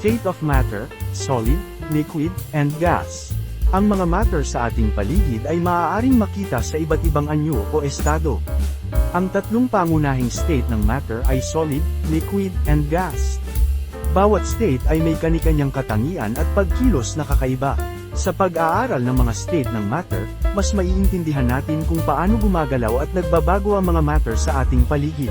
State of matter, solid, liquid, and gas. Ang mga matter sa ating paligid ay maaaring makita sa iba't ibang anyo o estado. Ang tatlong pangunahing state ng matter ay solid, liquid, and gas. Bawat state ay may kanikanyang katangian at pagkilos na kakaiba. Sa pag-aaral ng mga state ng matter, mas maiintindihan natin kung paano gumagalaw at nagbabago ang mga matter sa ating paligid.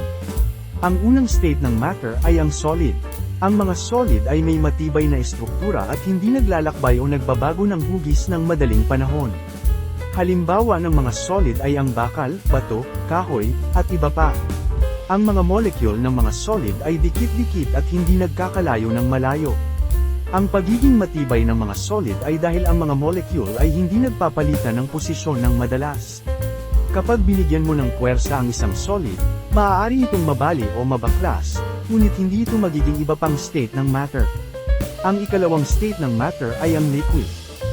Ang unang state ng matter ay ang solid. Ang mga solid ay may matibay na estruktura at hindi naglalakbay o nagbabago ng hugis ng madaling panahon. Halimbawa ng mga solid ay ang bakal, bato, kahoy, at iba pa. Ang mga molecule ng mga solid ay dikit-dikit at hindi nagkakalayo ng malayo. Ang pagiging matibay ng mga solid ay dahil ang mga molecule ay hindi nagpapalitan ng posisyon ng madalas. Kapag binigyan mo ng puwersa ang isang solid, maaari itong mabali o mabaklas, ngunit hindi ito magiging iba pang state ng matter. Ang ikalawang state ng matter ay ang liquid.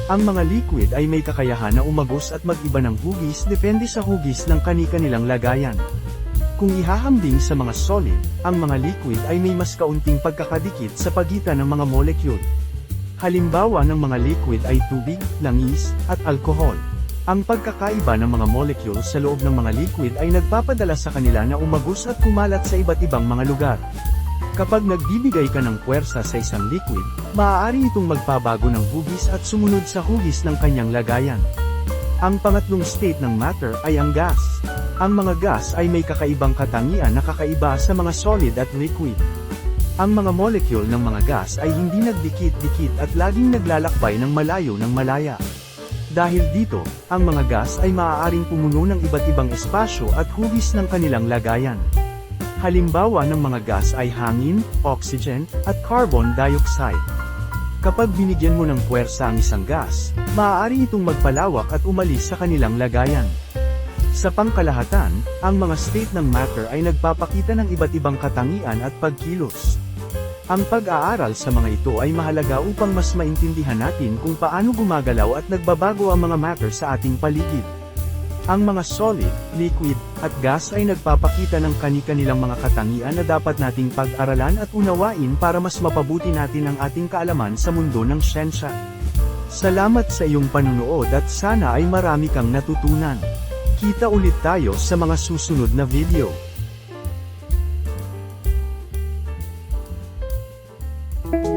Ang mga liquid ay may kakayahan na umagos at mag-iba ng hugis depende sa hugis ng kani-kanilang lagayan. Kung ihahambing sa mga solid, ang mga liquid ay may mas kaunting pagkakadikit sa pagitan ng mga molecule. Halimbawa ng mga liquid ay tubig, langis, at alkohol. Ang pagkakaiba ng mga molecule sa loob ng mga liquid ay nagpapadala sa kanila na umagos at kumalat sa iba't ibang mga lugar. Kapag nagbibigay ka ng puwersa sa isang liquid, maaari itong magpabago ng hugis at sumunod sa hugis ng kanyang lagayan. Ang pangatlong state ng matter ay ang gas. Ang mga gas ay may kakaibang katangian na kakaiba sa mga solid at liquid. Ang mga molecule ng mga gas ay hindi nagdikit-dikit at laging naglalakbay ng malayo ng malaya. Dahil dito, ang mga gas ay maaaring pumuno ng iba't ibang espasyo at hugis ng kanilang lagayan. Halimbawa ng mga gas ay hangin, oxygen, at carbon dioxide. Kapag binigyan mo ng puwersa ang isang gas, maaari itong magpalawak at umalis sa kanilang lagayan. Sa pangkalahatan, ang mga state ng matter ay nagpapakita ng iba't ibang katangian at pagkilos. Ang pag-aaral sa mga ito ay mahalaga upang mas maintindihan natin kung paano gumagalaw at nagbabago ang mga matter sa ating paligid. Ang mga solid, liquid, at gas ay nagpapakita ng kani-kanilang mga katangian na dapat nating pag-aralan at unawain para mas mapabuti natin ang ating kaalaman sa mundo ng siyensya. Salamat sa iyong panunood at sana ay marami kang natutunan. Kita ulit tayo sa mga susunod na video. Bye.